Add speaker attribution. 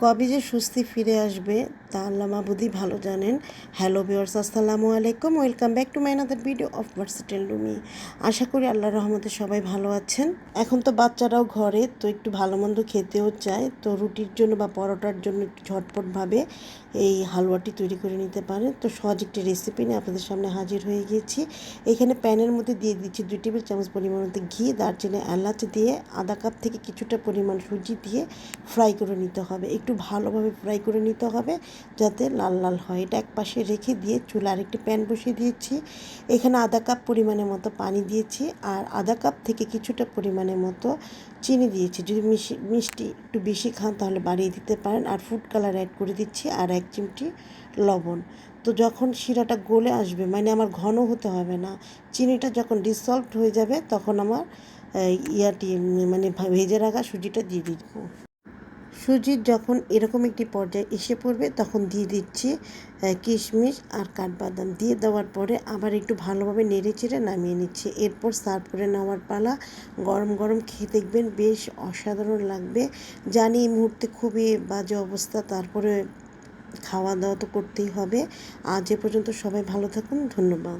Speaker 1: কবে যে স্বস্তি ফিরে আসবে তা আল্লাহ মাবুদি ভালো জানেন। হ্যালো বিয়ার্স আসসালামু আলাইকুম। Welcome back to my another video of ভার্সিটেল লুমি আশা করি আল্লাহর রহমতে সবাই ভালো আছেন। এখন তো বাচ্চারাও ঘরে, তো একটু ভালো মন্দ খেতেও চায়। তো রুটির জন্য বা পরোটার জন্য একটু ঝটপটভাবে এই হালুয়াটি তৈরি করে নিতে পারেন তো সহজ একটি রেসিপি নিয়ে আপনাদের সামনে হাজির হয়ে গিয়েছি এখানে প্যানের মধ্যে দিয়ে দিচ্ছি দুই টেবিল চামচ পরিমাণ ঘি, দারচিনি, এলাচ দিয়ে আধা কাপ থেকে কিছুটা পরিমাণ সুজি দিয়ে ফ্রাই করে নিতে হবে। একটু ভালোভাবে ফ্রাই করে নিতে হবে। যাতে লাল লাল হয়। এটা এক পাশে রেখে দিয়ে চুলা আরেকটি প্যান বসিয়ে দিয়েছি। এখানে আধা কাপ পরিমাণের মতো পানি দিয়েছি আর আধা কাপ থেকে কিছুটা পরিমাণের মতো চিনি দিয়েছি। যদি মিষ্টি একটু বেশি খান তাহলে বাড়িয়ে দিতে পারেন। আর ফুড কালার অ্যাড করে দিচ্ছি আর এক চিমটি লবণ। তো যখন শিরাটা গলে আসবে মানে আমার ঘন হতে হবে না, চিনিটা যখন ডিসলভড হয়ে যাবে তখন আমার ইয়াটি মানে ভেজে রাখা সুজিটা দিয়ে দিব। সুজির যখন এরকম একটি পর্যায়ে এসে পড়বে, তখন দিয়ে দিচ্ছি কিশমিশ আর কাঠবাদাম। দিয়ে দেওয়ার পরে আবার একটু ভালোভাবে নেড়ে চেড়ে নামিয়ে নিচ্ছি। এরপর সার্ভ করে নেওয়ার পালা, গরম গরম খেয়ে দেখবেন বেশ অসাধারণ লাগবে। জানি এই মুহূর্তে খুবই বাজে অবস্থা, তারপরে খাওয়া দাওয়া তো করতেই হবে। আজ এ পর্যন্ত সবাই ভালো থাকুন, ধন্যবাদ।